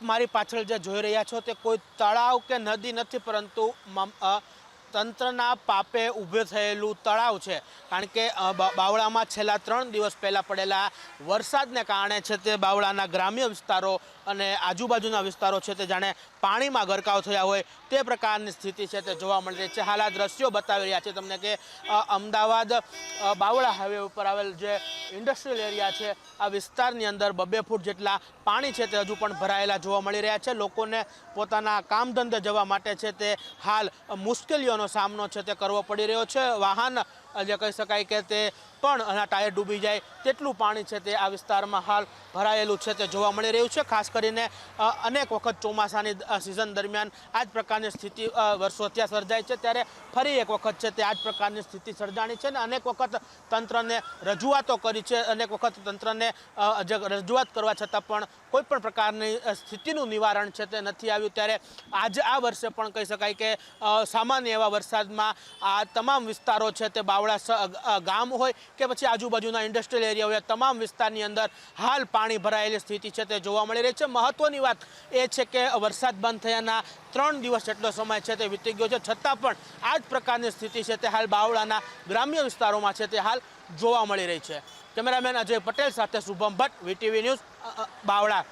મારી પાછળ જે જોઈ રહ્યા છો તે કોઈ તળાવ કે નદી નથી પરંતુ તંત્રના પાપે ઊભે થયેલું તળાવ છે. કારણ કે બાવળામાં છેલ્લા ત્રણ દિવસ પહેલાં પડેલા વરસાદને કારણે છે તે બાવળાના ગ્રામ્ય વિસ્તારો અને આજુબાજુના વિસ્તારો છે તે જાણે પાણીમાં ગરકાવ થયા હોય તે પ્રકારની સ્થિતિ છે તે જોવા મળી રહી છે. હાલ આ દ્રશ્યો બતાવી રહ્યા છે તમને કે અમદાવાદ બાવળા હાઈવે ઉપર આવેલ જે ઇન્ડસ્ટ્રીયલ એરિયા છે, આ વિસ્તારની અંદર બબે ફૂટ જેટલા પાણી છે તે હજુ પણ ભરાયેલા જોવા મળી રહ્યા છે. લોકોને પોતાના કામ ધંધે જવા માટે છે તે હાલ મુશ્કેલીઓનો સામનો છે તે કરવો પડી રહ્યો છે. વાહન જે કહી શકાય કે તે પણ એના ટાયર ડૂબી જાય, તેટલું પાણી છે તે આ વિસ્તારમાં હાલ ભરાયેલું છે તે જોવા મળી રહ્યું છે. ખાસ કરીને અનેક વખત ચોમાસાની સિઝન દરમિયાન આ જ પ્રકારની સ્થિતિ વર્ષો ત્યાં સર્જાય છે. ત્યારે ફરી એક વખત છે તે આ જ પ્રકારની સ્થિતિ સર્જાણી છે અને અનેક વખત તંત્રને રજૂઆતો કરી છે, અનેક વખત તંત્રને જે, રજૂઆત કરવા છતાં પણ કોઈ પણ પ્રકારની સ્થિતિનું નિવારણ છે તે નથી આવ્યું. ત્યારે આજે આ વર્ષે પણ કહી શકાય કે સામાન્ય એવા વરસાદમાં આ તમામ વિસ્તારો છે તે સ- ગામ હોય કે પછી આજુબાજુના ઇન્ડસ્ટ્રીયલ એરિયા હોય તમામ વિસ્તારની અંદર હાલ પાણી ભરાયેલી સ્થિતિ છે તે જોવા મળી રહી છે. મહત્વની વાત એ છે કે વરસાદ બંધ થયાના ત્રણ દિવસ જેટલો સમય છે તે વીતી ગયો છે. છતાં પણ આ જ પ્રકારની સ્થિતિ છે તે હાલ બાવળાના ગ્રામ્ય વિસ્તારોમાં છે તે હાલ જોવા મળી રહી છે. કેમેરામેન અજય પટેલ સાથે શુભમ ભટ્ટ, વીટીવી ન્યૂઝ બાવળા.